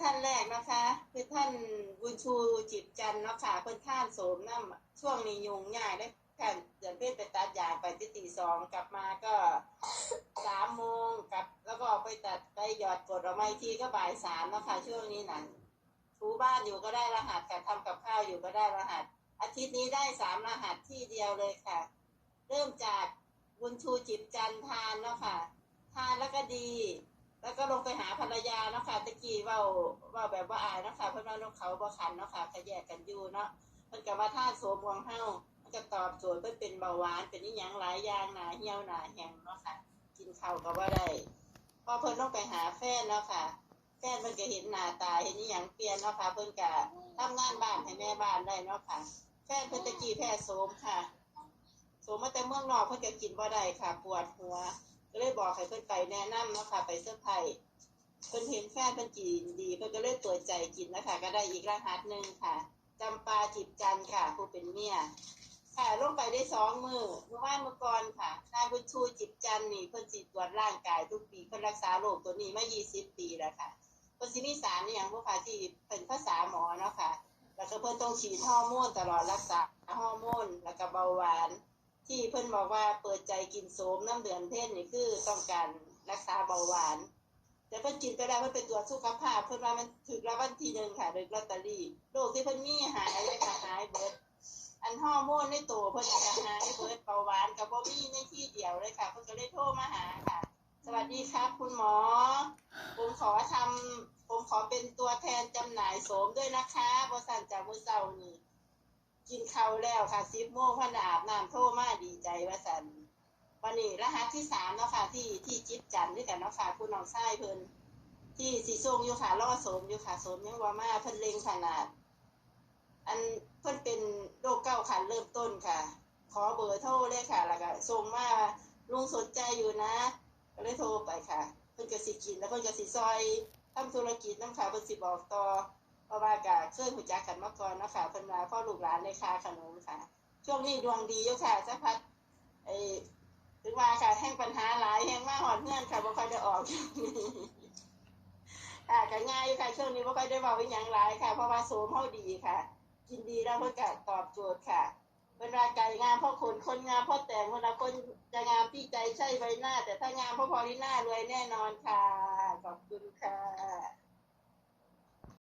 ท่านแรกนะคะ คือท่านบุญชูจิตจันทร์เนาะค่ะเพิ่นท่านโสมน้ำช่วงนี้ยุงง่ายได้ค่ะเดือนเพ็ญไปตัดยางไปที่ตีสองกลับมาก็สามโมงกลับ แล้วก็ไปตัดไปหยอดกดออกมาอีกทีก็บ่ายสามนะค่ะช่วงนี้นะถูบ้านอยู่ก็ได้รหัสค่ะทำกับข้าวอยู่ก็ได้รหัส อาทิตย์นี้ได้สามรหัสที่เดียวเลยค่ะ เริ่มจากบุญชูจิตจันทร์ทานนะค่ะ ทานแล้วก็ดี แล้วก็ลงไปหาภรรยาเนาะค่ะตะกี้ว่าว่าแบบว่าอายเนาะค่ะเพิ่นว่านกเขาบ่คันเนาะค่ะขยแยกกันอยู่เนาะเพิ่นก็ว่าท่าโสมวงเฮามันก็ตอบโจทย์เพิ่นเป็นเบาหวานเป็นอีหยังหลายอย่างหนาเหี่ยวหนาแห้งเนาะค่ะกินข้าวก็บ่าได้พอเพิ่นต้องไปหาแฟนเนาะค่ะแฟนเพิ่นก็เห็นหน้าตาเห็นอีหยังเปลี่ยนเนาะค่ะเพิ่นก็ทำงานบ้านให้แม่บ้านได้เนาะค่ะแฟนเพิ่นตะกี้แพ้โสมค่ะโสมมาแต่เมืองนอกเพิ่นก็กินบ่ได้ค่ะ ปวดหัว ก็เลยบอกให้เพิ่นไปแนะนำเนาะค่ะไปเสื้อร์ไผ่เพิ่นเห็นแฟนเพิ่นกินดีเพิ่นก็เลยเปิดใจกินนะคะก็ได้อีกรหัสหนึ่งค่ะจำปาจิบจันค่ะผู้เป็นเมียค่ะลงไปได้สองมือเมื่อวานเมื่อก่อนค่ะนายบุญชูจิบจันนี่เพิ่นสิตรวจร่างกายทุกปีเพิ่นรักษาโรคตัวนี้มา 20 ปีแล้วค่ะเพิ่นสิมีสารอย่างพวกค่ะที่เป็นภาษาหมอเนาะค่ะ แล้วก็เพิ่นต้องฉีดฮอร์โมนตลอดรักษาฮอร์โมนแล้วก็เบาหวาน ที่เพิ่นบอกว่าเปิดใจกินโสมน้ำเดือนเพ่นี่คือต้องการรักษาเบาหวาน แต่เพิ่นกินไปแล้เพิ่นไปตรวสุขภาพ เพิ่นว่ามันถึกรางวัลที่หนึ่งค่ะโดยลอตเตอรี่โรคที่เพิ่นมีหายเลยค่ะหายเบิดอันฮอร์โมนในตัวเพิ่นก็หายเบิดเบาหวานกับบ่มีในที่เดียวเลยค่ะเพิ่นก็เลยโทรมาหาค่ะ สวัสดีครับคุณหมอ ผมขอทำผมขอเป็นตัวแทนจำหน่ายโสมด้วยนะคะบริษัทจากมื้อเช้านี่ กินเข้าแล้วค่ะสิบโมงพันอาบน้ำโทรมาดีใจว่าสันวันนี้รหัสที่สามเนาะค่ะที่ที่จิ๊บจันทร์ด้วยกันเนาะค่ะคุณน้องชายเพิ่นที่สีส้มอยู่ค่ะล่อโสมอยู่ค่ะสมยังว่ามาเพิ่นเล็งขนาด อันเพิ่นเป็นโรคเก้าขันเริ่มต้นค่ะ ขอเบอร์โทรเลยค่ะ แล้วก็ส่งมาลุงสนใจอยู่นะก็เลยโทรไปค่ะ เพิ่นก็สิกินแล้วเพิ่นก็สิซอยทำธุรกิจน้ำค่ะเพิ่นสิบอกต่อ เพราะว่ากะเคยหูจักกันมาก่อนนาะคะเพิ่นว่าพ่อลูกหลานในค่าขนมค่ะ ช่วงนี้ดวงดีอยู่ค่ะสักพักไอ้ถึงว่าค่ะแห่งปัญหาหลายแห่งมาหอดเงื่อนค่ะบ่ค่อยได้ออกค่ะก็ง่ายอยู่ค่ะช่วงนี้บ่ค่อยได้เว้าอีหยังหลายค่ะ เพราะว่าโสมเฮาดีค่ะกินดีแล้วเพิ่นก็ตอบโจทย์ค่ะเพิ่นว่าไก่งามเพราะคนคนงามเพราะแต่งเวลาคนจะงามที่ใจใช่ใบหน้า แต่ถ้างามเพราะพอลิหน้ารวยแน่นอนค่ะ ขอบคุณค่ะ